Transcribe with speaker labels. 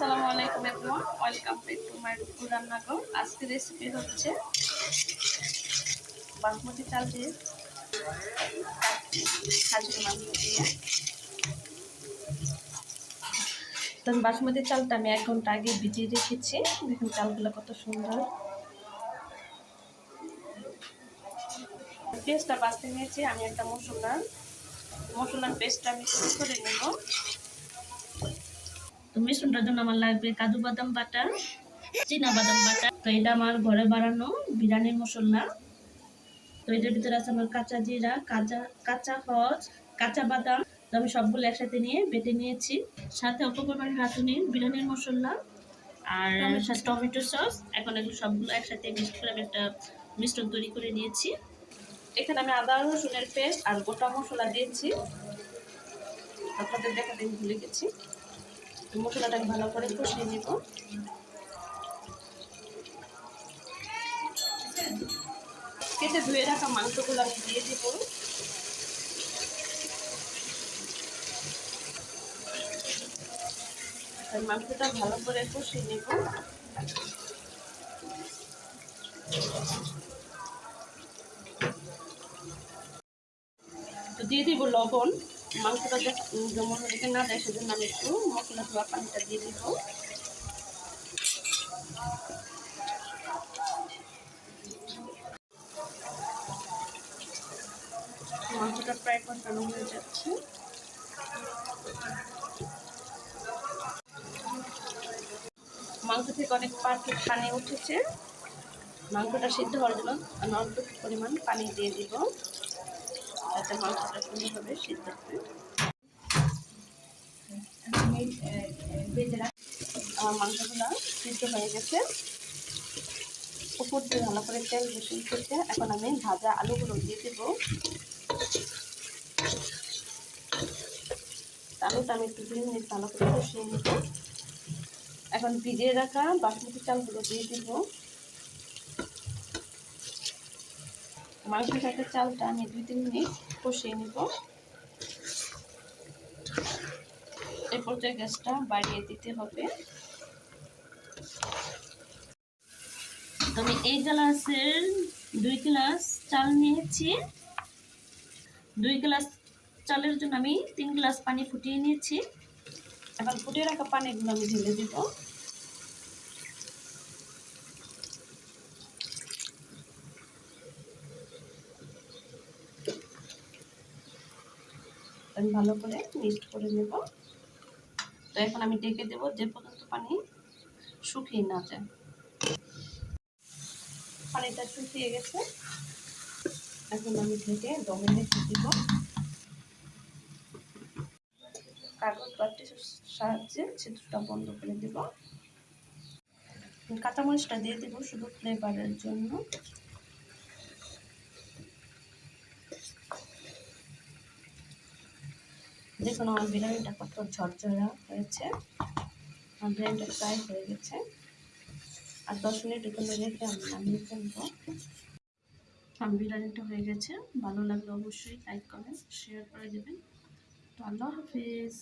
Speaker 1: আসসালামু আলাইকুম everyone welcome back to my রান্নাঘর আজকে রেসিপি হচ্ছে বাসমতি চাল দিয়ে খাজুর মাংস দিয়ে। তো বাসমতি চালটা আমি এক ঘণ্টা আগে ভিজিয়ে রেখেছি। দেখুন চালগুলো কত সুন্দর। পেস্টটা বাঁচতে নিয়েছি, আমি একটা মশলা মশলার পেস্টটা আমি করে নেব। মিশ্রণটার জন্য আমার লাগবে কাজু বাদাম বাটা চীনা বাদাম বাটা। তো এটা আমার ঘরে বানানো বিরিয়ানির মশলা। তো এটার ভিতরে আছে আমার কাঁচা জিরা কাঁচা কাঁচা হজ কাঁচা বাদাম। তো আমি সবগুলো একসাথে নিয়ে বেটে নিয়েছি। সাথে অল্প পরিমাণ রাঁধুনি বিরিয়ানির মশলা আর টমেটো সস। এখন এগুলো সবগুলো একসাথে মিক্স করে আমি একটা মিশ্রণ তৈরি করে নিয়েছি। এখানে আমি আদা রসুনের পেস্ট আর গোটা মশলা দিয়েছি। আপনাদের দেখাতে ভুলে গেছি। মশলাটা আমি ভালো করে কষিয়ে নেব। কেটে ধুয়ে রাখা মাংসগুলো আমি দিয়ে দেব। মাংসটা ভালো করে কষিয়ে নেব। দিয়ে দিব লবণ। মাংসটা যেমন রেখে না দেয়, সেজন্য আমি একটু মশলা ধোয়া পানিটা দিয়ে দিব। মাংসটা প্রায় কষানো হয়ে যাচ্ছে। মাংস থেকে অনেক পানি উঠেছে। মাংসটা সিদ্ধ হওয়ার জন্য অল্প পরিমাণ পানি দিয়ে দিব। যাতে মাংসটা সুন্দরভাবে সিদ্ধ হবে আমার মাংসগুলো সিদ্ধ হয়ে গেছে। উপর দিয়ে ভালো করে তেল বসে করতে এখন আমি ভাজা আলুগুলো দিয়ে দেব। আলুটা আমি একটু দুই মিনিট ভালো করে কষিয়ে নেব। এখন ভিজিয়ে রাখা বাসমতি চালগুলো দিয়ে দিব। মাংসের সাথে চালটা আমি দুই, তিন মিনিট কষিয়ে নিব। এই পর্যায়ে গ্যাসটা বাড়িয়ে দিতে হবে। আমি এই গ্লাসের দুই গ্লাস চাল নিয়েছি। দুই গ্লাস চালের জন্য আমি তিন গ্লাস পানি ফুটিয়ে নিয়েছি। এবার ফুটিয়ে রাখা পানিগুলো আমি ঢেলে দিব। আমি ভালো করে মিক্সড করে নেব। তো এখন আমি ডেকে দেব, যে পর্যন্ত পানি শুকিয়ে না যায়। পানিটা শুকিয়ে গেছে। এখন আমি ঢেকে দমে রেখে দিব। কাগজ বাটির সাহায্যে ছিদ্রটা বন্ধ করে দেব। কাঁচামরিচটা দিয়ে দেব শুধু ফ্লেভারের জন্য। দেখুন আমার বিরিয়ানিটা কত ঝরঝরা হয়েছে, আমার বিরিয়ানিটা ফ্রাই হয়ে গেছে। আর দশ মিনিট এখানে রেখে আমি নামিয়ে ফেলব আমার বিরিয়ানিটা হয়ে গেছে। ভালো লাগলে অবশ্যই লাইক করেন শেয়ার করে দেবেন। তো আল্লাহ হাফিজ।